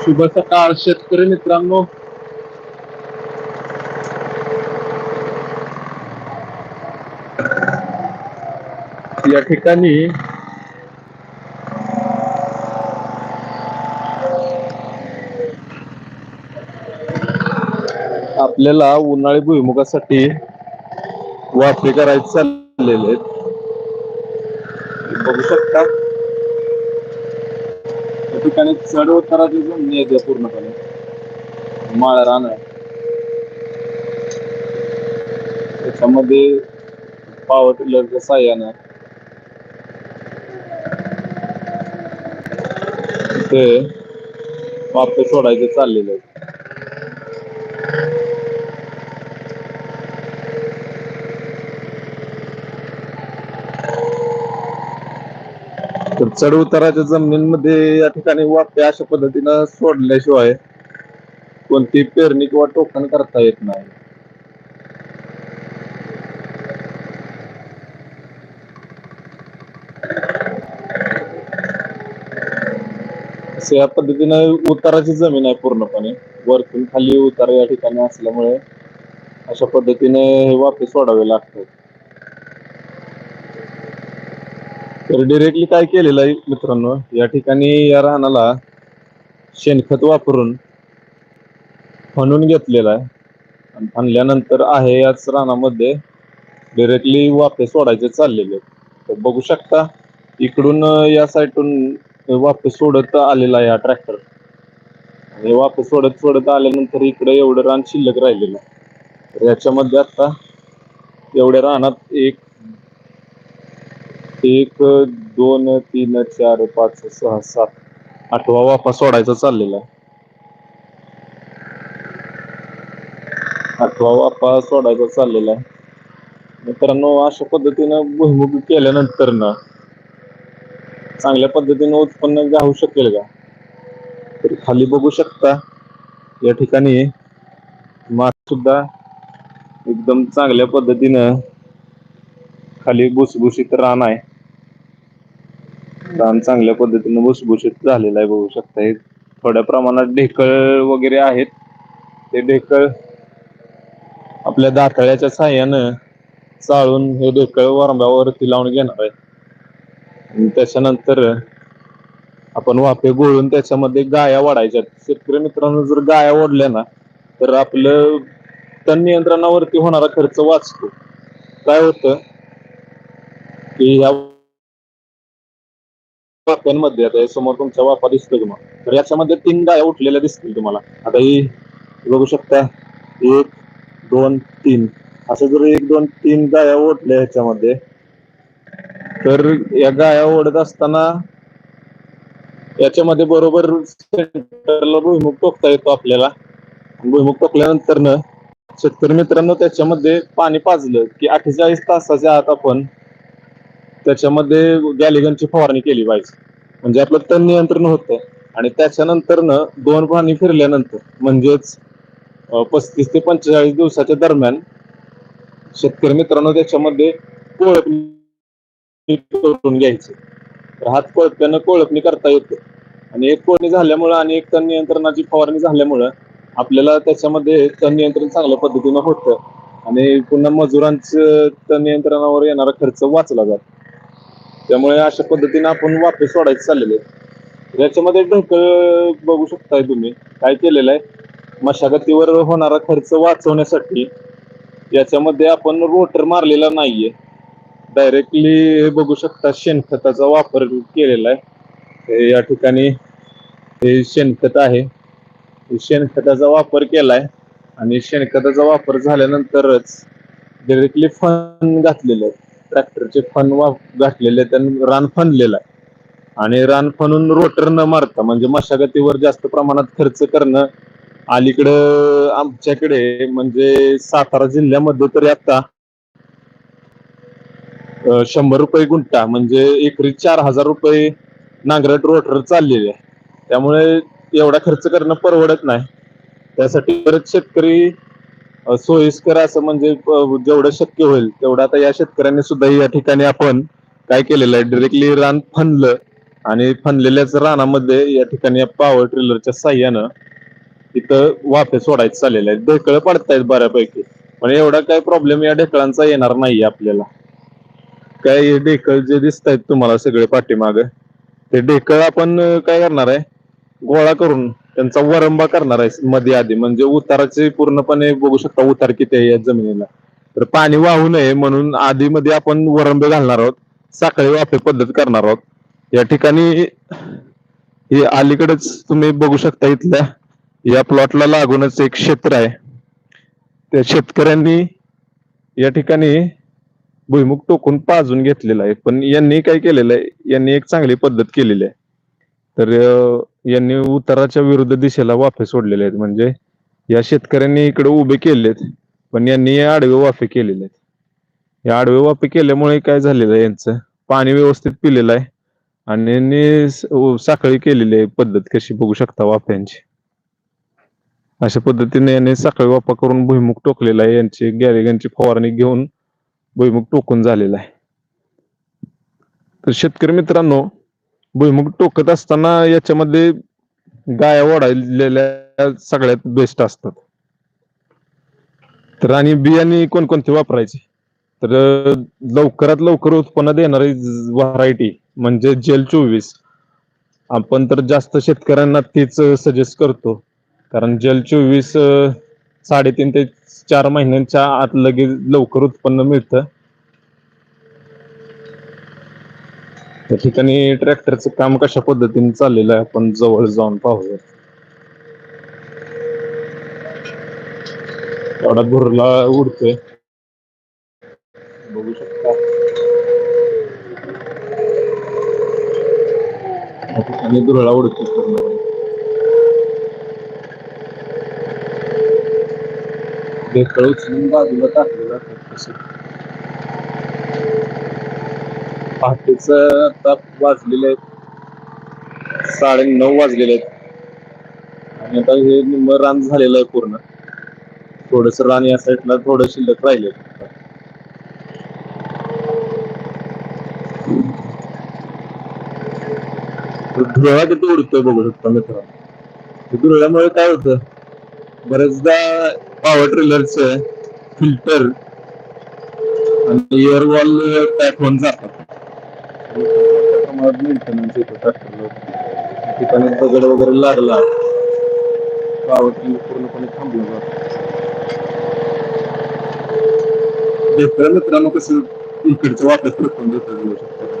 शुभ सकाळ शेतकरी मित्रांनो. या ठिकाणी आपल्याला उन्हाळी भुईमुगासाठी वाफे करायचे चाललेले आहेत. बघू शकता. ठिकाणी चढ उताराची जमिनी आहे पूर्णपणे माळ रान त्याच्यामध्ये पावर टिलरच्या साह्यानं ते वापस सोडायचे चाललेले आहेत तर चढ उताराच्या जमिनींमध्ये या ठिकाणी वाफे अशा पद्धतीनं सोडल्याशिवाय कोणती पेरणी किंवा टोकन करता येत नाही. या पद्धतीनं उताराची जमीन आहे पूर्णपणे. वरतून खाली उतार या ठिकाणी असल्यामुळे अशा पद्धतीने हे वाफे सोडावे लागतात. तर डिरेक्टली काय केलेलं आहे मित्रांनो या ठिकाणी या रानाला शेणखत वापरून खणून घेतलेलं आहे. आणि खणल्यानंतर आहे याच रानामध्ये डिरेक्टली वाफे सोडायचे चाललेले आहेत. तर बघू शकता इकडून या साईडून वाफे सोडत आलेला आहे हा ट्रॅक्टर आणि वाफे सोडत सोडत आल्यानंतर इकडे एवढं रान शिल्लक राहिलेलं आहे. तर याच्यामध्ये आता एवढ्या रानात एक एक दोन तीन चार पाच सहा सात आठवा वाफा सोडायचा चाललेला आहे. आठवा वाफा सोडायचा चाललेला आहे. मित्रांनो अशा पद्धतीनं भुईमुग केल्यानंतर ना चांगल्या पद्धतीनं उत्पन्न घ्यावू शकेल का? तर खाली बघू शकता या ठिकाणी मास सुद्धा एकदम चांगल्या पद्धतीनं खाली भुसभुशीत रान आहे. रान चांगल्या पद्धतीने भुसभुशीत झालेलं आहे बघू शकता हे थोड्या प्रमाणात ढेकळ वगैरे आहेत. ते ढेकळ आपल्या दातळ्याच्या साह्यानं चाळून हे ढेकळ वरंब्यावरती लावून घेणार आहे. त्याच्यानंतर आपण वाफे गोळून त्याच्यामध्ये गाया वाढायच्या शेतकरी मित्रांनो जर गाया ओढल्या ना तर आपलं तण नियंत्रणावरती होणारा खर्च वाचतो. काय होतं? की ह्या वाफ्यांमध्ये आता हे समोर तुमच्या वाफा दिसतो तुम्हाला. तर याच्यामध्ये तीन गाया उठलेल्या दिसतील तुम्हाला. आता ही बघू शकता एक दोन तीन. असं जर एक दोन तीन गाया ओढल्या ह्याच्यामध्ये तर या गाया ओढत असताना याच्यामध्ये बरोबर सेंटरला भुईमुख टोकता येतो आपल्याला. भुईमुख टोकल्यानंतर शेतकरी मित्रांनो त्याच्यामध्ये पाणी पाजलं की अठ्ठेचाळीस तासाच्या आत आपण त्याच्यामध्ये गॅलिगनची फवारणी केली पाहिजे. म्हणजे आपलं तण नियंत्रण होतं. आणि त्याच्यानंतर न दोन पाणी फिरल्यानंतर म्हणजेच पस्तीस ते पंचेचाळीस दिवसाच्या दरम्यान शेतकरी मित्रांनो त्याच्यामध्ये कोळपणी करून घ्यायची. तर हात कोळप्यानं कोळपणी करता येते. आणि एक कोळणी झाल्यामुळं आणि एक तण नियंत्रणाची फवारणी झाल्यामुळं आपल्याला त्याच्यामध्ये तण नियंत्रण चांगल्या पद्धतीनं होतं. आणि पुन्हा मजुरांचं तण नियंत्रणावर येणारा खर्च वाचला जातो. त्यामुळे अशा पद्धतीने आपण वाफे सोडायचे चाललेले आहेत. याच्यामध्ये ढोकळ बघू शकताय तुम्ही. काय केलेलं आहे? मशागतीवर होणारा खर्च वाचवण्यासाठी याच्यामध्ये आपण रोटर मारलेला नाहीये. डायरेक्टली हे बघू शकता शेणखताचा वापर केलेला आहे. या ठिकाणी हे शेणखत आहे. शेणखताचा वापर केलाय आणि शेणखताचा वापर झाल्यानंतरच डायरेक्टली फन घातलेलं आहे. ट्रॅक्टरचे फन घातलेले आहेत रान फनलेलं आहे. आणि रान फनून रोटर न मारता म्हणजे मशागतीवर जास्त प्रमाणात खर्च करणं अलीकडं आमच्याकडे म्हणजे सातारा जिल्ह्यामध्ये तरी आता शंभर रुपये गुंठा म्हणजे एकरी चार हजार रुपये नांगरट रोटर चाललेले आहे. त्यामुळे एवढा खर्च करणं परवडत नाही. त्यासाठी बरेच शेतकरी सोयीस्कर असं म्हणजे जेवढं शक्य होईल तेवढं आता या शेतकऱ्यांनी सुद्धा या ठिकाणी आपण काय केलेलं आहे? डिरेक्टली रान फनलं आणि फनलेल्याच रानामध्ये या ठिकाणी या पॉवर ट्रिलरच्या साह्यानं इथं वाफे सोडायचे चाललेले आहेत ढेकळं पडतायत बऱ्यापैकी. पण एवढा काही प्रॉब्लेम या ढेकळांचा येणार नाही आपल्याला. काय हे ढेकळ जे दिसत आहेत तुम्हाला सगळे पाठीमाग ते ढेकळ आपण काय करणार आहे? गोळा करून त्यांचा वरंबा करणार आहे मध्ये आधी. म्हणजे उताराचे पूर्णपणे बघू शकता उतार किती आहे या जमिनीला. तर पाणी वाहू नये म्हणून आधी मध्ये आपण वरंबे घालणार आहोत. साखळी वाफे पद्धत करणार आहोत. या ठिकाणी हे अलीकडेच तुम्ही बघू शकता इथल्या या प्लॉटला लागूनच एक क्षेत्र आहे. त्या शेतकऱ्यांनी या ठिकाणी भुईमुग टोकून पाजून घेतलेला आहे. पण यांनी काय केलेलं आहे? यांनी एक चांगली पद्धत केलेली आहे. तर यांनी उताराच्या विरुद्ध दिशेला वाफे सोडलेले आहेत. म्हणजे या शेतकऱ्यांनी इकडे उभे केलेत पण यांनी या आडवे वाफे केलेले आहेत. या आडवे वाफे केल्यामुळे काय झालेलं आहे यांचं? पाणी व्यवस्थित पिलेलं आहे आणि यांनी साखळी केलेली आहे पद्धत कशी बघू शकता वाफ्यांची? अशा पद्धतीने यांनी साखळी वाफा करून भुईमुख टोकलेला आहे. यांची गॅरेगांची फवारणी घेऊन भुईमुख टोकून झालेला आहे. तर शेतकरी मित्रांनो भुईमुग टोकत असताना याच्यामध्ये गाया ओढायलेल्या सगळ्यात बेस्ट असतात. तर आणि बियाणे कोणकोणते वापरायचे? तर लवकरात लवकर उत्पन्न देणारी व्हरायटी म्हणजे जेल चोवीस. आपण तर जास्त शेतकऱ्यांना तीच सजेस्ट करतो. कारण जेल चोवीस साडेतीन ते चार महिन्यांच्या आत लगेच लवकर उत्पन्न मिळतं. त्या ठिकाणी ट्रॅक्टरचं काम कशा पद्धतीने चाललेलं आहे आपण जवळ जाऊन पाहूया. एवढा भुरला उडतोय. बघू शकता. या ठिकाणी दुरळा उडतोय उचलून बाजूला टाकले पहाटेच आता वाजलेले आहेत. साडे नऊ वाजलेले आहेत. आणि आता हे निम्म रान झालेलं आहे पूर्ण. थोडस रान या साईडला थोडं शिल्लक राहिले धुळा तिथे उडतोय बघू शकता मित्रांनो. धुळ्यामुळे काय होतं? बरेचदा पॉवर ट्रेलरच फिल्टर आणि एअर वॉल पॅक होऊन जातात. मेंटेनन्स येतो ट्रॅक्टरला ठिकाणी दगड वगैरे लागला. पॉवर पूर्णपणे थांबलं जातं. ढेकळं मित्रांनो कसं इकडचं वाटत प्रथम देतात येऊ शकतं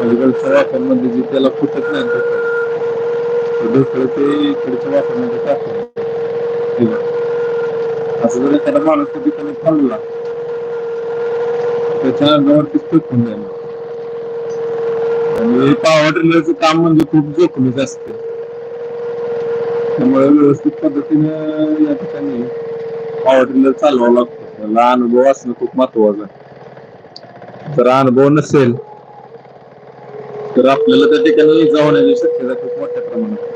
अलीकडच्या पलीकडच्या जे त्याला फुटत नाही ढेकळं ते ते इकडच्या वाट्यांमध्ये टाकतात दिलं. असं जर एखादा माणूस त्या ठिकाणी थांबला त्याच्या अंगावरतीच फेकून जाईल. आणि पॉवर ट्रेलरचं काम म्हणजे खूप जोखमीच असते. त्यामुळे व्यवस्थित पद्धतीने या ठिकाणी पॉवर टिलर चालवावं लागतो. त्याला अनुभव असणं खूप महत्वाचं आहे. जर अनुभव नसेल तर आपल्याला त्या ठिकाणी इजा होण्याची शक्यता खूप मोठ्या प्रमाणात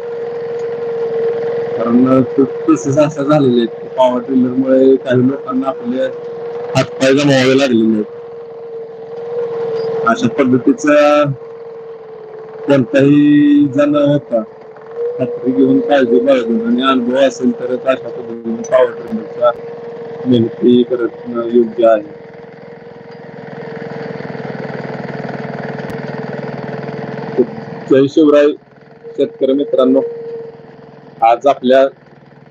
कारण तसेच अशा झालेले आहेत की पॉवर ट्रेलर मुळे काही लोकांना आपले हातपाय गमावावे लागलेले आहेत. अशा पद्धतीचा कोणताही जण होता. खात्री घेऊन काळजी बाळगून आणि अनुभव असेल तरच अशा पद्धतीने पावर ट्रेलरच्या मेहनती करत योग्य आहे. जय शिवराय शेतकरी मित्रांनो आज आपल्या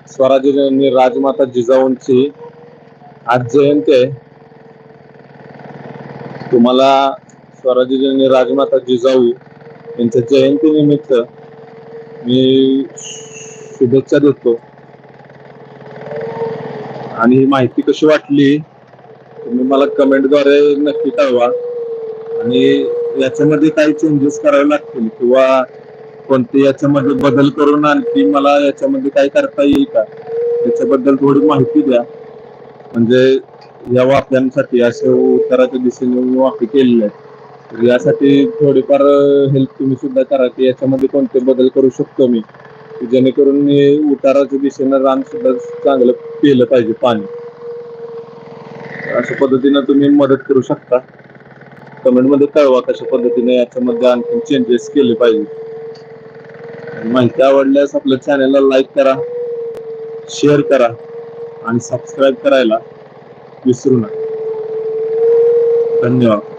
स्वराज्य राजमाता जिजाऊंची आज जयंती आहे. तुम्हाला स्वराज्य राजमाता जिजाऊ यांच्या जयंतीनिमित्त मी शुभेच्छा देतो. आणि ही माहिती कशी वाटली तुम्ही मला कमेंटद्वारे नक्की कळवा. आणि याच्यामध्ये काही चेंजेस करावे लागतील किंवा कोणते याच्यामध्ये बदल करून आणखी मला याच्यामध्ये काय करता येईल का याच्याबद्दल थोडी माहिती द्या. म्हणजे या वाफ्यांसाठी असे उत्तराच्या दिशेने वाफे केलेले आहेत यासाठी थोडीफार हेल्प तुम्ही सुद्धा करा की याच्यामध्ये कोणते बदल करू शकतो मी. जेणेकरून उताराच्या दिशेनं रान सुद्धा चांगलं पिलं पाहिजे पाणी. अशा पद्धतीनं तुम्ही मदत करू शकता. कमेंटमध्ये कळवा कशा पद्धतीने याच्यामध्ये आणखी चेंजेस केले पाहिजे. माहिती आवडल्यास आपल्या चॅनलला लाईक करा शेअर करा आणि सबस्क्राईब करायला विसरू नका. धन्यवाद.